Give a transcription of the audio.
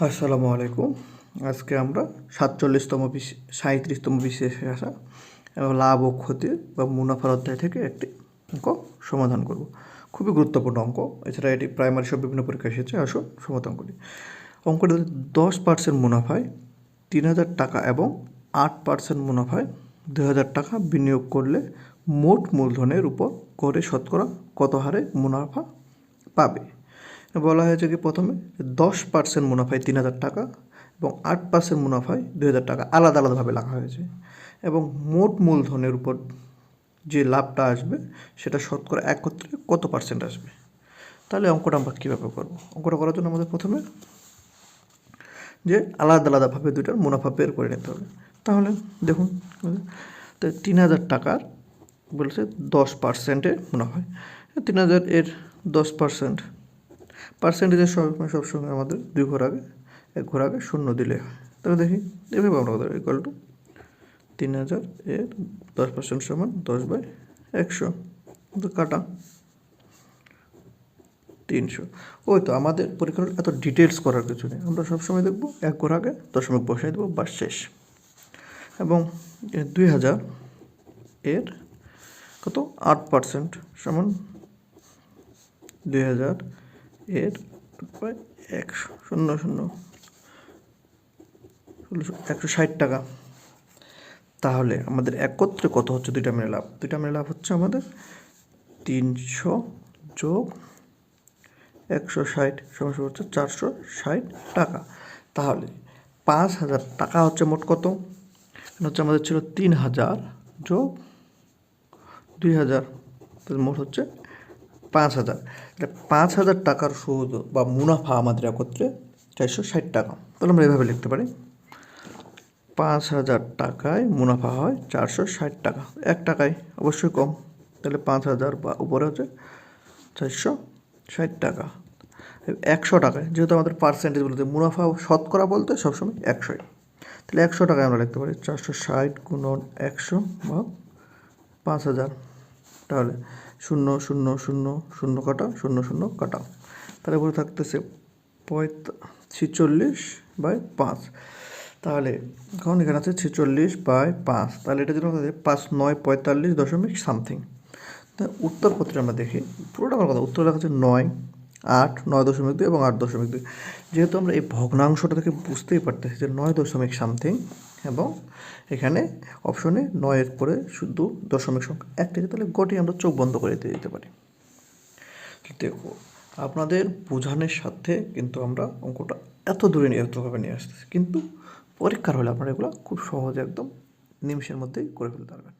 আসসালামু আলাইকুম। আজকে আমরা সাতচল্লিশতম বিশ- সাঁইত্রিশতম বিশেষে আসা এবং লাভ ও ক্ষতি বা মুনাফার অধ্যায় থেকে একটি অঙ্ক সমাধান করব। খুবই গুরুত্বপূর্ণ অঙ্ক। এছাড়া এটি প্রাইমারি সব বিভিন্ন পরীক্ষা এসেছে। আসুন সমাধান করি অঙ্কটি দশ পার্সেন্ট মুনাফায় তিন হাজার টাকা এবং আট পার্সেন্ট মুনাফায় দু হাজার টাকা বিনিয়োগ করলে মোট মূলধনের উপর করে শতকরা কত হারে মুনাফা পাবে? বলা হয়েছে কি প্রথমে দশ পার্সেন্ট মুনাফায় তিন হাজার টাকা এবং আট পার্সেন্ট মুনাফায় দুই হাজার টাকা আলাদা আলাদাভাবে লেখা হয়েছে এবং মোট মূলধনের উপর যে লাভটা আসবে সেটা শতকরা একত্রে কত পার্সেন্ট আসবে? তাহলে অঙ্কটা আমরা কীভাবে করব? অঙ্কটা করার জন্য আমাদের প্রথমে যে আলাদা আলাদাভাবে দুইটার মুনাফা বের করে নিতে হবে। তাহলে দেখুন তো তিন হাজার টাকার বলেছে দশ পার্সেন্টে মুনাফা হয় তিন হাজার এর দশ পার্সেন্ট পার্সেন্টেজের সবসময় সবসময় আমাদের দুই ঘর আগে, এক ঘর আগে শূন্য দিলে হয়। তাহলে দেখি, এভাবে আমরা টু তিন হাজার এর দশ পার্সেন্ট সমান দশ বাই একশো। কাটা তিনশো। ওই তো আমাদের পরীক্ষার এত ডিটেলস করার কিছু নেই। আমরা সবসময় দেখব এক ঘর আগে দশমিক বসাই দেবো বা শেষ। এবং দুই হাজার এর কত? আট পার্সেন্ট সমান দুই হাজার এর একশো, শূন্য শূন্য, ষোলোশো, একশো ষাট টাকা। তাহলে আমাদের একত্রে কত হচ্ছে? দুইটা মিলে লাভ। দুইটা মিলে লাভ হচ্ছে আমাদের তিনশো যোগ একশো ষাট সমস্যা হচ্ছে চারশো ষাট টাকা। তাহলে পাঁচ হাজার টাকা হচ্ছে মোট কত? হচ্ছে আমাদের ছিল তিন হাজার যোগ দুই হাজার মোট হচ্ছে পাঁচ হাজার। তাহলে পাঁচ হাজার টাকার সুদ বা মুনাফা আমাদের একত্রে চারশো ষাট টাকা। তাহলে আমরা এভাবে লিখতে পারি। পাঁচ হাজার টাকায় মুনাফা হয় চারশো ষাট টাকা। এক টাকায় অবশ্যই কম। তাহলে পাঁচ হাজার বা উপরে হচ্ছে চারশো ষাট টাকা। একশো টাকায়, যেহেতু আমাদের পার্সেন্টেজ বলতে মুনাফা শতকরা বলতে সবসময় একশোই। তাহলে একশো টাকায় আমরা লিখতে পারি চারশো ষাট গুণন একশো বা পাঁচ হাজার। তাহলে শূন্য শূন্য শূন্য শূন্য কাটা, শূন্য শূন্য কাটা। তাহলে পরে থাকতেছে পঁয়তা, ছিচল্লিশ বাই পাঁচ। তাহলে এখন এখানে আছে ছেচল্লিশ বাই পাঁচ। তাহলে এটা যেন পাঁচ নয় পঁয়তাল্লিশ দশমিক সামথিং। তা উত্তরপত্রে আমরা দেখি, পুরোটা আমার কথা, উত্তর লেখা আছে নয়, আট, নয় দশমিক দুই এবং আট দশমিক দুই। যেহেতু আমরা এই ভগ্নাংশটা থেকে বুঝতেই পারতেছি যে নয় দশমিক সামথিং এবং এখানে অপশনে নয়ের পরে শুধু দশমিক সংখ্যা এক একটা তাহলে গটি আমরা চোখ বন্ধ করে দিয়ে দিতে পারি। দেখো, আপনাদের বোঝানোর সাথে কিন্তু আমরা অঙ্কটা এত দূরে নিয়ে এতভাবে নিয়ে আসতেছি, কিন্তু পরীক্ষার হলে আপনারা এগুলো খুব সহজে একদম নিমিষের মধ্যেই করে ফেলতে পারবেন।